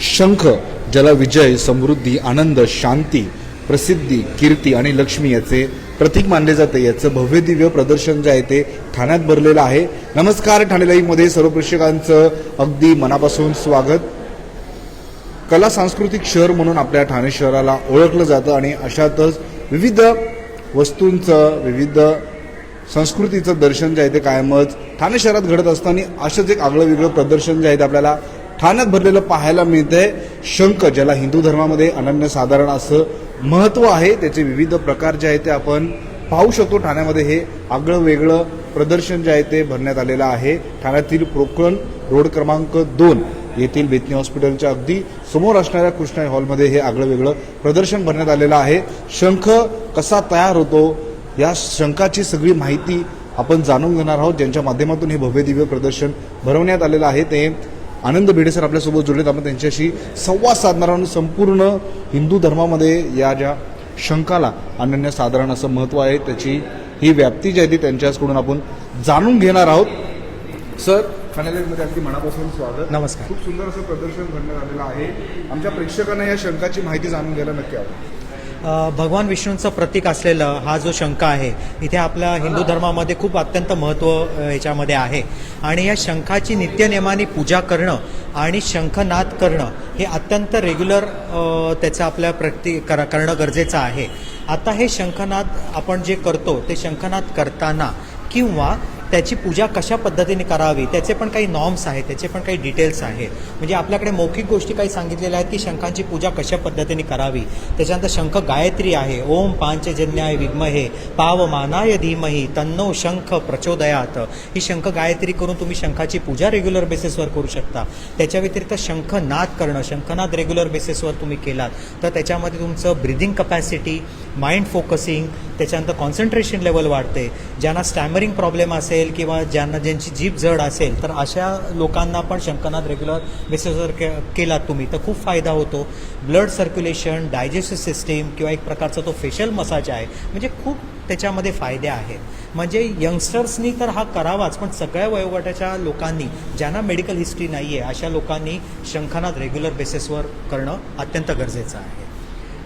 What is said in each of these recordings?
शंख ज्याला विजय समृद्धी आनंद शांती प्रसिद्धी कीर्ती आणि लक्ष्मी याचे प्रतीक मानले जाते. याचं भव्य दिव्य प्रदर्शन जे आहे ते ठाण्यात भरलेलं आहे. नमस्कार ठाणे लाईव्हमध्ये सर्व प्रेक्षकांचं अगदी मनापासून स्वागत. कला सांस्कृतिक शहर म्हणून आपल्या ठाणे शहराला ओळखलं जातं आणि अशातच विविध वस्तूंचं विविध संस्कृतीचं दर्शन जे आहे ते कायमच ठाणे शहरात घडत असताना असंच एक आगळं वेगळं प्रदर्शन जे आहे ते आपल्याला ठाण्यात भरलेलं पाहायला मिळतंय शंख ज्याला हिंदू धर्मामध्ये अनन्यसाधारण असं महत्त्व आहे. त्याचे विविध प्रकार जे आहेत ते आपण पाहू शकतो. ठाण्यामध्ये हे आगळं वेगळं प्रदर्शन जे आहे ते भरण्यात आलेलं आहे. ठाण्यातील प्रोकरण रोड क्रमांक दोन येथील बेतनी हॉस्पिटलच्या अगदी समोर असणाऱ्या कृष्णा हॉलमध्ये हे आगळं वेगळं प्रदर्शन भरण्यात आलेलं आहे. शंख कसा तयार होतो या शंखाची सगळी माहिती आपण जाणून घेणार आहोत. ज्यांच्या माध्यमातून हे भव्य दिव्य प्रदर्शन भरवण्यात आलेलं आहे ते आनंद भिडे सर आपल्यासोबत जोडलेत आपण त्यांच्याशी संवाद साधणार आहोत. संपूर्ण हिंदू धर्मामध्ये या ज्या शंखाला अनन्य साधारण असं महत्त्व आहे त्याची ही व्याप्ती जी आहे ती त्यांच्याकडून आपण जाणून घेणार आहोत. सर ठाण्यामध्ये अगदी मनापासून स्वागत. नमस्कार. खूप सुंदर असं प्रदर्शन घडण्यात आलेलं आहे. आमच्या प्रेक्षकांना या शंखाची माहिती जाणून घ्यायला नक्की आवडेल. भगवान विष्णूंचं प्रतीक असलेलं हा जो शंख आहे इथे आपल्या हिंदू धर्मामध्ये खूप अत्यंत महत्त्व याच्यामध्ये ह्याच्यामध्ये आहे. आणि या शंखाची नित्यनेमाने पूजा करणं आणि शंखनाद करणं हे अत्यंत रेग्युलर त्याचं आपल्या प्रती कर करणं गरजेचं आहे. आता हे शंखनाद आपण जे करतो ते शंखनाद करताना किंवा त्याची पूजा कशा पद्धतीने करावी त्याचे पण काही नॉर्म्स आहेत त्याचे पण काही डिटेल्स आहेत. म्हणजे आपल्याकडे मौखिक गोष्टी काही सांगितलेल्या आहेत की शंखांची पूजा कशा पद्धतीने करावी. त्याच्यानंतर शंख गायत्री आहे. ओम पांचजन्याय विद्महे पावमानाय धीमही तन्नो शंख प्रचोदयात. ही शंख गायत्री करून तुम्ही शंखाची पूजा रेग्युलर बेसिसवर करू शकता. त्याच्या व्यतिरिक्त शंखनाद करणं शंखनाद रेग्युलर बेसिसवर तुम्ही केलात तर त्याच्यामध्ये तुमचं ब्रिदिंग कपॅसिटी माइंड फोकसिंग त्याच्यानंतर कॉन्सन्ट्रेशन लेवल वाढते. ज्यांना स्टॅमरिंग प्रॉब्लेम असेल किंवा ज्यांना ज्यांची जीभ जड असेल तर अशा लोकांना पण शंखनाद रेग्युलर बेसिसवर के केलात तुम्ही तर खूप फायदा होतो. ब्लड सर्क्युलेशन डायजेस्टिव्ह सिस्टीम किंवा एक प्रकारचा तो फेशियल मसाज आहे म्हणजे खूप त्याच्यामध्ये फायदे आहेत म्हणजे यंगस्टर्सनी तर हा करावाच पण सगळ्या वयोगटाच्या लोकांनी ज्यांना मेडिकल हिस्ट्री नाही आहे अशा लोकांनी शंखनाद रेग्युलर बेसिसवर करणं अत्यंत गरजेचं आहे.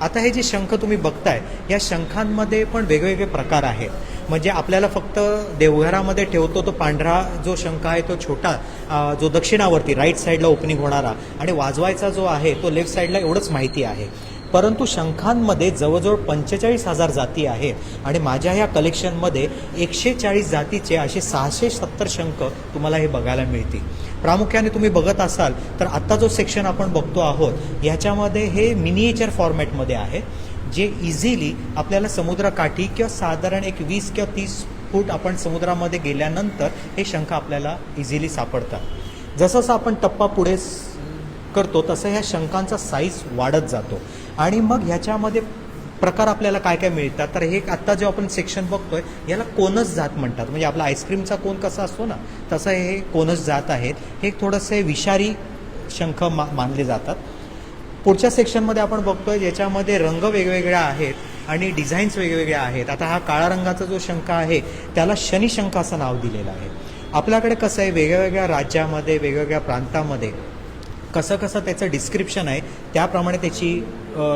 आता हे जे शंख तुम्ही बघताय या शंखांमध्ये पण वेगवेगळे प्रकार आहेत. म्हणजे आपल्याला फक्त देवघरामध्ये ठेवतो तो पांढरा जो शंख आहे तो छोटा जो दक्षिणावरती राईट साईडला ओपनिंग होणारा आणि वाजवायचा जो आहे तो लेफ्ट साईडला एवढंच माहिती आहे. परंतु शंखांमध्ये जवळजवळ पंचेचाळीस हजार जाती आहेत आणि माझ्या ह्या कलेक्शनमध्ये एकशे चाळीस जातीचे असे सहाशे सत्तर शंख तुम्हाला हे बघायला मिळतील. प्रामुख्याने तुम्ही बघत असाल तर आत्ता जो सेक्शन आपण बघतो आहोत ह्याच्यामध्ये हे मिनिएचर फॉर्मॅटमध्ये आहे जे इझिली आपल्याला समुद्रकाठी किंवा साधारण एक वीस किंवा तीस फूट आपण समुद्रामध्ये गेल्यानंतर हे शंख आपल्याला इझिली सापडतात. जसं जसं आपण टप्पा पुढे करतो तसं ह्या शंखांचा साईज वाढत जातो. आणि मग ह्याच्यामध्ये प्रकार आपल्याला काय काय मिळतात? तर हे आत्ता जे आपण सेक्शन बघतोय याला कोनस जात म्हणतात. म्हणजे आपला आईस्क्रीमचा कोन कसा असतो ना तसं हे कोनस जात आहेत. हे थोडंसे विषारी शंख मा मानले जातात. पुढच्या सेक्शनमध्ये आपण बघतोय ज्याच्यामध्ये रंग वेगवेगळे आहेत आणि डिझाईन्स वेगवेगळ्या आहेत. आता हा काळा रंगाचा जो शंख आहे त्याला शनिशंख असं नाव दिलेलं आहे. आपल्याकडे कसं आहे वेगवेगळ्या राज्यामध्ये वेगवेगळ्या प्रांतामध्ये कसं कसं त्याचं डिस्क्रिप्शन आहे त्याप्रमाणे त्याची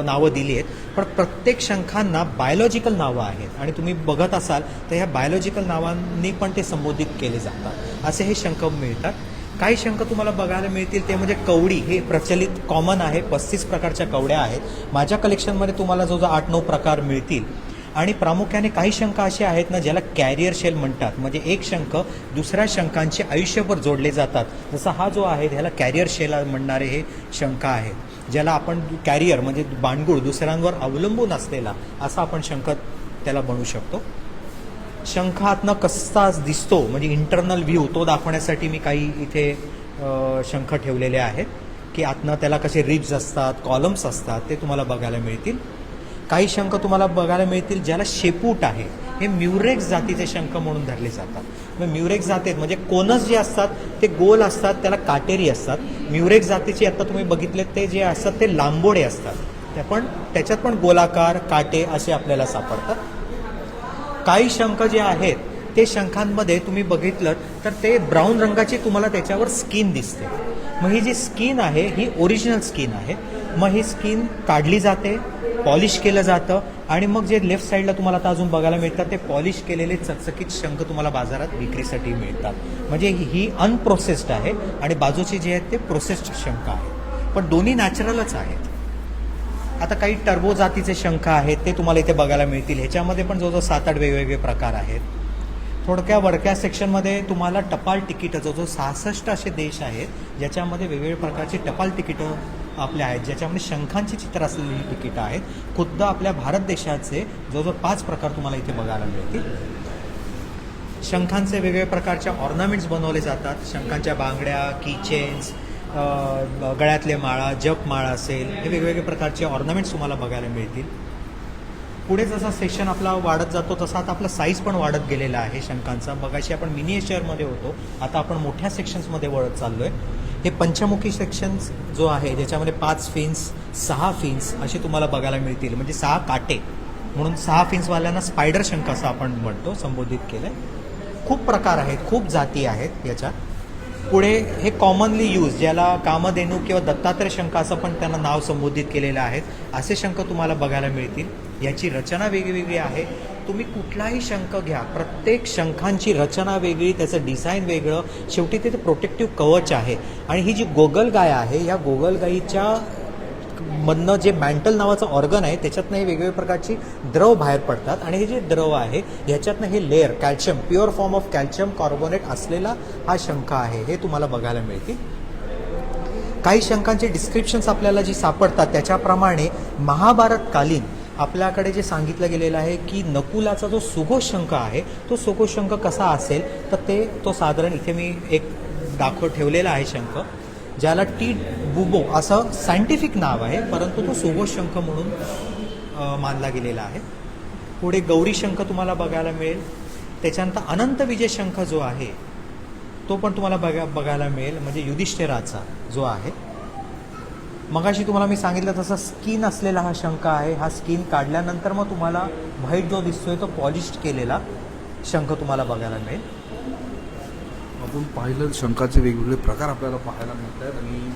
नावं दिली आहेत. पण प्रत्येक शंखांना बायोलॉजिकल नावं आहेत. आणि तुम्ही बघत असाल तर ह्या बायोलॉजिकल नावांनी पण ते संबोधित केले जातात. असे हे शंख मिळतात. काही शंख तुम्हाला बघायला मिळतील ते म्हणजे कवडी. हे प्रचलित कॉमन आहे. पस्तीस प्रकारच्या कवड्या आहेत. माझ्या कलेक्शनमध्ये तुम्हाला जो जो आठ नऊ प्रकार मिळतील. आणि प्रामुख्याने काही शंख असे आहेत ना ज्याला कॅरियर शेल म्हणतात. म्हणजे एक शंख दुसऱ्या शंखांचे आयुष्यभर जोडले जातात. जसा हा जो आहे ह्याला कॅरियर शेल म्हणणारे हे शंख आहेत. ज्याला आपण कॅरियर म्हणजे बाणगुळ दुसऱ्यांवर अवलंबून असलेला असा आपण शंख त्याला बनवू शकतो. शंख आतनं कसाच दिसतो म्हणजे इंटरनल व्ह्यू तो दाखवण्यासाठी मी काही इथे शंख ठेवलेले आहेत की आतनं त्याला कसे रिब्स असतात कॉलम्स असतात ते तुम्हाला बघायला मिळतील. काही शंख तुम्हाला बघायला मिळतील ज्याला शेपूट आहे. हे म्युरेक्स जातीचे शंख म्हणून धरले जातात. मग म्युरेक्स जातीत म्हणजे कोनस जे असतात ते गोल असतात त्याला काटेरी असतात. म्युरेक्स जातीचे आता तुम्ही बघितले ते जे असतात ते लांबोडे असतात. ते पण त्याच्यात पण गोलाकार काटे असे आपल्याला सापडतात. काही शंख जे आहेत ते शंखांमध्ये तुम्ही बघितलं तर ते ब्राऊन रंगाची तुम्हाला त्याच्यावर स्किन दिसते. मग ही जी स्किन आहे ही ओरिजिनल स्किन आहे. मग ही स्किन काढली जाते पॉलिश केलं जातं आणि मग जे लेफ्ट साईडला तुम्हाला आता अजून बघायला मिळतात ते पॉलिश केलेले चकचकीत शंख तुम्हाला बाजारात विक्रीसाठी मिळतात. म्हणजे ही- ही अनप्रोसेस्ड आहे आणि बाजूचे जे आहेत ते प्रोसेस्ड शंख आहे पण दोन्ही नॅचरलच आहेत. आता काही टर्बो जातीचे शंख आहेत ते तुम्हाला इथे बघायला मिळतील. ह्याच्यामध्ये पण जवळजवळ सात आठ वेगवेगळे प्रकार आहेत. थोडक्या वडक्या सेक्शनमध्ये तुम्हाला टपाल तिकीटं जवळजवळ सहासष्ट असे देश आहेत ज्याच्यामध्ये वेगवेगळ्या प्रकारची टपाल तिकीटं आपल्या आहेत ज्याच्यामध्ये शंखांची चित्र असलेली ही तिकीटं आहेत. खुद्द आपल्या भारत देशाचे जवळजवळ पाच प्रकार तुम्हाला इथे बघायला मिळतील. शंखांचे वेगवेगळ्या प्रकारच्या ऑर्नामेंट्स बनवले जातात. शंखांच्या बांगड्या कीचेन्स गळ्यातले माळा जप माळा असेल हे वेगवेगळे प्रकारचे ऑर्नामेंट्स तुम्हाला बघायला मिळतील. पुढे जसा सेक्शन आपला वाढत जातो तसा आता आपला साईज पण वाढत गेलेला आहे शंखांचा. मगाशी आपण मिनिएचरमध्ये होतो. आता आपण मोठ्या सेक्शन्समध्ये वळत चाललो आहे हे पंचमुखी सेक्शन्स जो आहे ज्याच्यामध्ये पाच फिन्स सहा फिन्स असे तुम्हाला बघायला मिळतील. म्हणजे सहा काटे. म्हणून सहा फिन्सवाल्यांना स्पायडर शंख असं आपण म्हणतो संबोधित केलं आहे खूप प्रकार आहेत खूप जाती आहेत याच्यात पुढे हे कॉमनली यूज ज्याला कामधेनू किंवा दत्तात्रय शंख असं पण त्यांना नाव संबोधित केलेलं आहे. असे शंख तुम्हाला बघायला मिळतील. याची रचना वेगवेगळी आहे. तुम्ही कुठलाही शंख घ्या. प्रत्येक शंखांची रचना वेगळी त्याचं डिझाईन वेगळं. शेवटी ते प्रोटेक्टिव्ह कवच आहे. आणि ही जी गोगलगाय आहे या गोगलगाईच्या मधनं जे मॅन्टल नावाचं ऑर्गन आहे त्याच्यातनं हे वेगवेगळ्या प्रकारची द्रव बाहेर पडतात. आणि हे जे द्रव आहे ह्याच्यातनं हे layer calcium pure form of calcium carbonate असलेला हा शंख आहे. हे तुम्हाला बघायला मिळतील. काही शंखांचे डिस्क्रिप्शन्स आपल्याला जी सापडतात त्याच्याप्रमाणे महाभारतकालीन आपल्याकडे जे सांगितलं गेलेलं आहे की नकुलाचा जो सुघोष शंख आहे तो सुघोष शंख कसा असेल तर ते तो साधारण इथे मी एक दाखव ठेवलेला आहे शंख ज्याला टी बुबो असं सायंटिफिक नाव आहे परंतु तो सुघोष शंख म्हणून मानला गेलेला आहे. पुढे गौरी शंख तुम्हाला बघायला मिळेल. त्याच्यानंतर अनंत विजय शंख जो आहे तो पण तुम्हाला बघा बघायला मिळेल म्हणजे युधिष्ठिराचा जो आहे. मगाशी तुम्हाला मी सांगितलं तसं स्किन असलेला हा शंख आहे. हा स्किन काढल्यानंतर मग तुम्हाला व्हाईट जो दिसतोय तो पॉलिश केलेला शंख तुम्हाला बघायला मिळेल. आपण पाहिलं शंखाचे वेगवेगळे प्रकार आपल्याला पाहायला मिळत आहेत आणि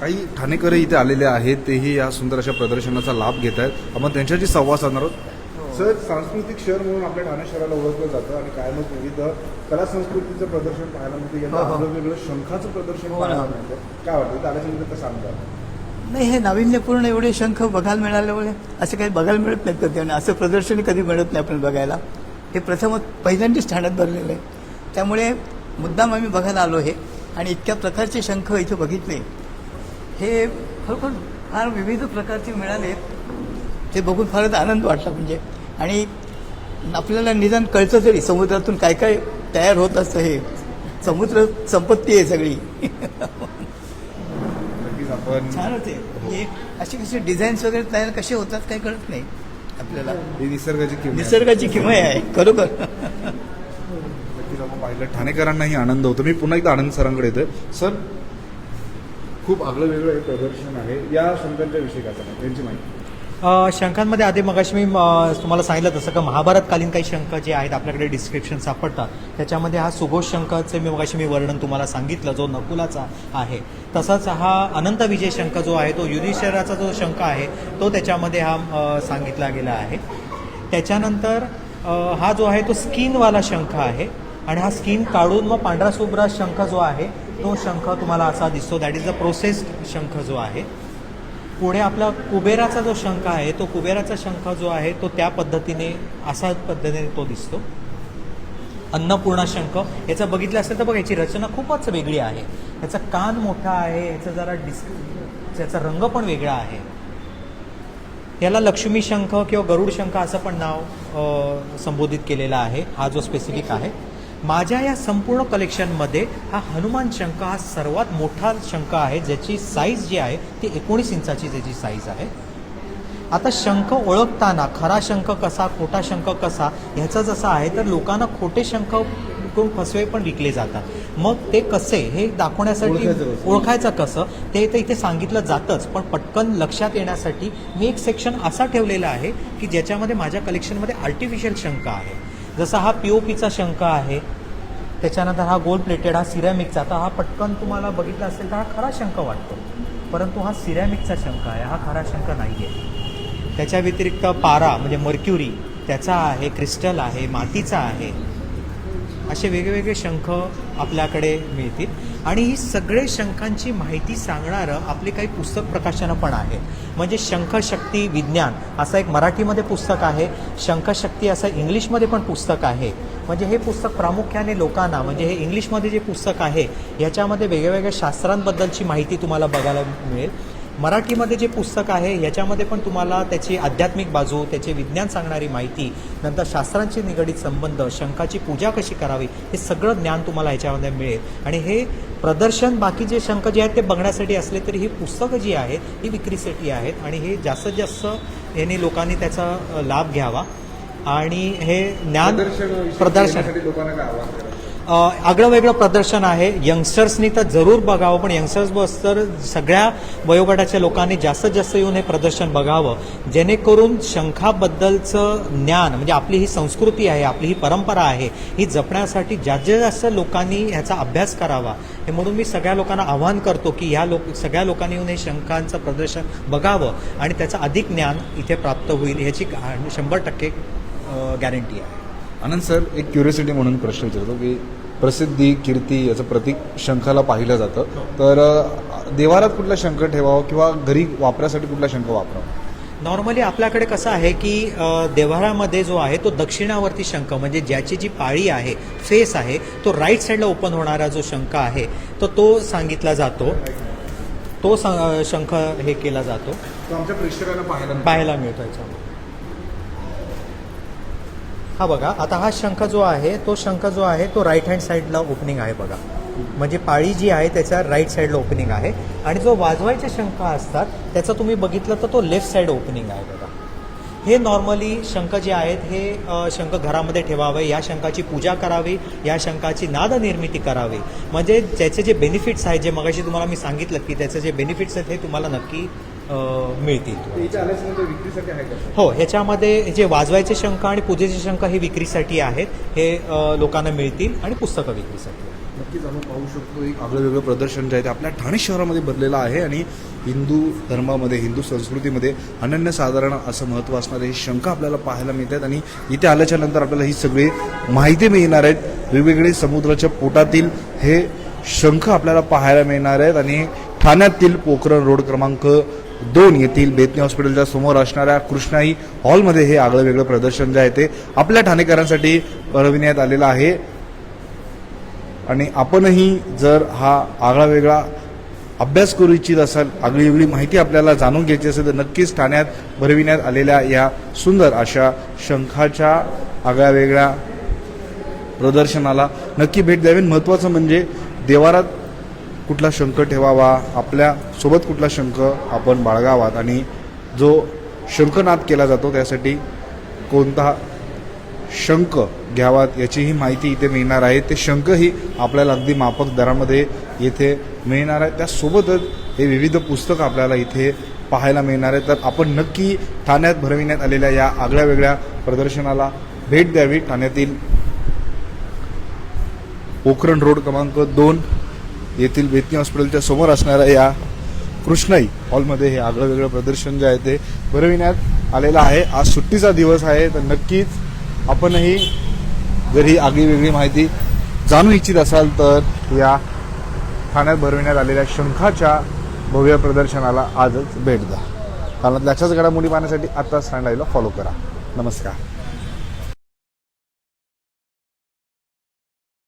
काही ठाणेकरही इथे आलेले आहेत तेही या सुंदर अशा प्रदर्शनाचा लाभ घेत आहेत आपण त्यांच्याशी संवाद साधणार आहोत. सर सांस्कृतिक शहर म्हणून आपल्या ठाणे शहराला ओळखलं जातं आणि कायमच विविध कला संस्कृतीचं प्रदर्शन पाहायला मिळतं. हो, हो. वेगवेगळं शंखाचं प्रदर्शन हो पाहायला. मिळतं. काय वाटतं? इथं आल्याच्यानंतर सांगता नाही हे नाविन्यपूर्ण एवढे शंख बघायला मिळाल्यामुळे असे काही बघायला मिळत नाहीत कधी आणि असं प्रदर्शन कधी मिळत नाही आपण बघायला. हे प्रथमच पहिल्यांदाच ठाण्यात भरलेलं आहे. त्यामुळे मुद्दाम आम्ही बघायला आलो हे. आणि इतक्या प्रकारचे शंख इथे बघितले. हे खरोखर फार विविध प्रकारचे मिळाले. ते बघून फारच आनंद वाटला म्हणजे. आणि आपल्याला निदान कळतं तरी समुद्रातून काय काय तयार होत असतं हे. समुद्र संपत्ती आहे सगळी. आपण छान होते. म्हणजे असे कसे डिझाईन्स वगैरे तयार कसे होतात काही कळत नाही आपल्याला. ही निसर्गाची किंमत. निसर्गाची किमय आहे खरोखर. पाहिलं. ठाणेकरांनाही आनंद होतो. मी पुन्हा एकदा आनंद सरांकडे येतोय. सर खूप आगळं वेगळं हे प्रदर्शन आहे. या शंकरच्या विषयी काय त्यांची माहिती. शंखांमध्ये आधी मगाशी मी तुम्हाला सांगितलं तसं का महाभारतकालीन काही शंख जे आहेत आपल्याकडे डिस्क्रिप्शन सापडतात. त्याच्यामध्ये हा सुघोष शंखाचे मी मगाशी मी वर्णन तुम्हाला सांगितलं जो नकुलाचा आहे. तसंच हा अनंत विजय शंख जो आहे तो युधिष्ठिराचा जो शंख आहे तो त्याच्यामध्ये हा सांगितला गेला आहे. त्याच्यानंतर हा जो आहे तो स्किनवाला शंख आहे. आणि हा स्किन काढून मग पांढरा शुभ्रा शंख जो आहे तो शंख तुम्हाला असा दिसतो. दॅट इज द प्रोसेस्ड शंख जो आहे. पुढे आपला कुबेराचा जो शंख आहे तो कुबेराचा शंख जो आहे तो त्या पद्धतीने असा पद्धतीने तो दिसतो. अन्नपूर्णा शंख. याचं बघितलं असेल तर बघा याची रचना खूपच वेगळी आहे. याचा कान मोठा आहे याचा जरा डिस त्याचा रंग पण वेगळा आहे. याला लक्ष्मी शंख किंवा गरुड शंख असं पण नाव संबोधित केलेलं आहे. हा जो स्पेसिफिक आहे. माझ्या या संपूर्ण कलेक्शनमध्ये हा हनुमान शंख हा सर्वात मोठा शंख आहे ज्याची साईज जी आहे ती एकोणीस इंचाची त्याची साईज आहे. आता शंख ओळखताना खरा शंख कसा खोटा शंख कसा ह्याचं जसं आहे तर लोकांना खोटे शंख करून फसवे पण विकले जातात. मग ते कसे हे दाखवण्यासाठी ओळखायचं कसं? ओळखायचं कसं? ते तर इथे सांगितलं जातंच पण पटकन लक्षात येण्यासाठी मी एक सेक्शन असा ठेवलेला आहे की ज्याच्यामध्ये माझ्या कलेक्शनमध्ये आर्टिफिशियल शंख आहे. जसा हा पी ओ पीचा शंख आहे त्याच्यानंतर हा गोल प्लेटेड हा सिरॅमिकचा आता हा पटकन तुम्हाला बघितला असेल तर हा खरा शंख वाटतो. परंतु हा सिरॅमिकचा शंख आहे. हा खरा शंख नाही आहे त्याच्या व्यतिरिक्त पारा म्हणजे मर्क्युरी त्याचा आहे क्रिस्टल आहे मातीचा आहे. असे वेगवेगळे शंख आपल्याकडे मिळतील. आणि ही सगळे शंखांची माहिती सांगणारं आपले काही पुस्तक प्रकाशनं पण आहे. म्हणजे शंखशक्ती विज्ञान असं एक मराठीमध्ये पुस्तक आहे. शंखशक्ती असं इंग्लिशमध्ये पण पुस्तक आहे. म्हणजे हे पुस्तक प्रामुख्याने लोकांना म्हणजे हे इंग्लिशमध्ये जे पुस्तक आहे याच्यामध्ये वेगवेगळ्या शास्त्रांबद्दलची माहिती तुम्हाला बघायला मिळेल. मराठीमध्ये जे पुस्तक आहे याच्यामध्ये पण तुम्हाला त्याची आध्यात्मिक बाजू त्याचे विज्ञान सांगणारी माहिती नंतर शास्त्रांशी निगडीत संबंध शंखाची पूजा कशी करावी हे सगळं ज्ञान तुम्हाला याच्यामध्ये मिळेल. आणि हे प्रदर्शन बाकी जे शंख जे आहेत ते बघण्यासाठी असले तरी ही पुस्तकं जी आहेत ही विक्रीसाठी आहेत. आणि हे जास्तीत जास्त यांनी लोकांनी त्याचा लाभ घ्यावा. आणि हे ज्ञान प्रदर्शन लोकांना आगळं वेगळं प्रदर्शन आहे. यंगस्टर्सनी तर जरूर बघावं पण यंगस्टर्स बस तर सगळ्या वयोगटाच्या लोकांनी जास्तीत जास्त येऊन हे प्रदर्शन बघावं. जेणेकरून शंखाबद्दलचं ज्ञान म्हणजे आपली ही संस्कृती आहे आपली ही परंपरा आहे ही जपण्यासाठी जास्तीत जास्त लोकांनी ह्याचा अभ्यास करावा. हे म्हणून मी सगळ्या लोकांना आवाहन करतो की ह्या लोक सगळ्या लोकांनी येऊन हे शंखांचं प्रदर्शन बघावं आणि त्याचं अधिक ज्ञान इथे प्राप्त होईल ह्याची शंभर टक्के गॅरंटी आहे. आनंद सर एक क्युरियोसिटी म्हणून प्रश्न विचारतो की प्रसिद्धी कीर्ती याचं प्रतीक शंखाला पाहिलं जातं. तर अ, देवारात कुठला शंख ठेवावा किंवा घरी वापरासाठी कुठला शंख वापरावा? नॉर्मली आपल्याकडे कसं आहे की अ, देव्हारामध्ये जो आहे तो दक्षिणावर्ती शंख म्हणजे ज्याची जी पाळी आहे फेस आहे तो राईट साईडला ओपन होणारा जो शंख आहे तर तो सांगितला जातो. तो शंख हे केला जातो. तो आमच्या प्रेक्षकांना पाहायला पाहायला मिळतो याच्यामध्ये. हा बघा आता हा शंख जो आहे तो शंख जो आहे तो राईट हँड साईडला ओपनिंग आहे बघा. म्हणजे पाळी जी आहे त्याच्या राईट साईडला ओपनिंग आहे. आणि जो वाजवायचे शंख असतात त्याचं तुम्ही बघितलं तर तो लेफ्ट साईड ओपनिंग आहे बघा. हे नॉर्मली शंख जे आहेत हे शंख घरामध्ये ठेवावे या शंखाची पूजा करावी या शंखाची नाद निर्मिती करावी. म्हणजे ज्याचे जे बेनिफिट्स आहेत जे मगाशी तुम्हाला मी सांगितलं की त्याचे जे बेनिफिट्स आहेत हे तुम्हाला नक्की मिळतील विक्रीसाठी आहे का? हो ह्याच्यामध्ये जे वाजवायचे शंख आणि पूजेचे शंख हे विक्रीसाठी आहेत. हे लोकांना मिळतील आणि पुस्तकं विक्रीसाठी. नक्कीच आपण पाहू शकतो एक आगळं वेगळं प्रदर्शन जे आहे ते आपल्या ठाणे शहरामध्ये भरलेलं आहे आणि हिंदू धर्मामध्ये हिंदू संस्कृतीमध्ये अनन्यसाधारण असं महत्त्व असणारे हे शंख आपल्याला पाहायला मिळतात आणि इथे आल्याच्यानंतर आपल्याला ही सगळी माहिती मिळणार आहेत. वेगवेगळे समुद्राच्या पोटातील हे शंख आपल्याला पाहायला मिळणार आहेत आणि ठाण्यातील पोखरण रोड क्रमांक दोन येथील बेतनी हॉस्पिटलच्या समोर असणाऱ्या कृष्णाई हॉलमध्ये हे आगळं वेगळं प्रदर्शन जे आहे ते आपल्या ठाणेकरांसाठी भरविण्यात आलेलं आहे. आणि आपणही जर हा आगळा वेगळा अभ्यास करू इच्छित असाल आगळी वेगळी माहिती आपल्याला जाणून घ्यायची असेल तर नक्कीच ठाण्यात भरविण्यात आलेल्या या सुंदर अशा शंखाच्या आगळ्या वेगळ्या प्रदर्शनाला नक्की भेट द्यावी. महत्त्वाचं म्हणजे देवारात कुठला शंख ठेवावा आपल्यासोबत कुठला शंख आपण बाळगावात आणि जो शंखनाद केला जातो त्यासाठी कोणता शंख घ्यावात याचीही माहिती इथे मिळणार आहे. ते शंखही आपल्याला अगदी माफक दरामध्ये येथे मिळणार आहे. त्यासोबतच हे विविध पुस्तकं आपल्याला इथे पाहायला मिळणार आहे. तर आपण नक्की ठाण्यात भरविण्यात आलेल्या या आगळ्या वेगळ्या प्रदर्शनाला भेट द्यावी. ठाण्यातील पोखरण रोड क्रमांक दोन येथील बेतनी हॉस्पिटलच्या समोर असणाऱ्या या कृष्णाई हॉलमध्ये हे आगळं वेगळं प्रदर्शन जे आहे ते भरविण्यात आलेलं आहे. आज सुट्टीचा दिवस आहे तर नक्कीच आपणही जर ही आगळी वेगळी माहिती जाणून इच्छित असाल तर या ठाण्यात भरविण्यात आलेल्या शंखाच्या भव्य प्रदर्शनाला आजच भेट द्या. कारण त्याच्याच घडामोडी पाहण्यासाठी आता स्टँड फॉलो करा. नमस्कार.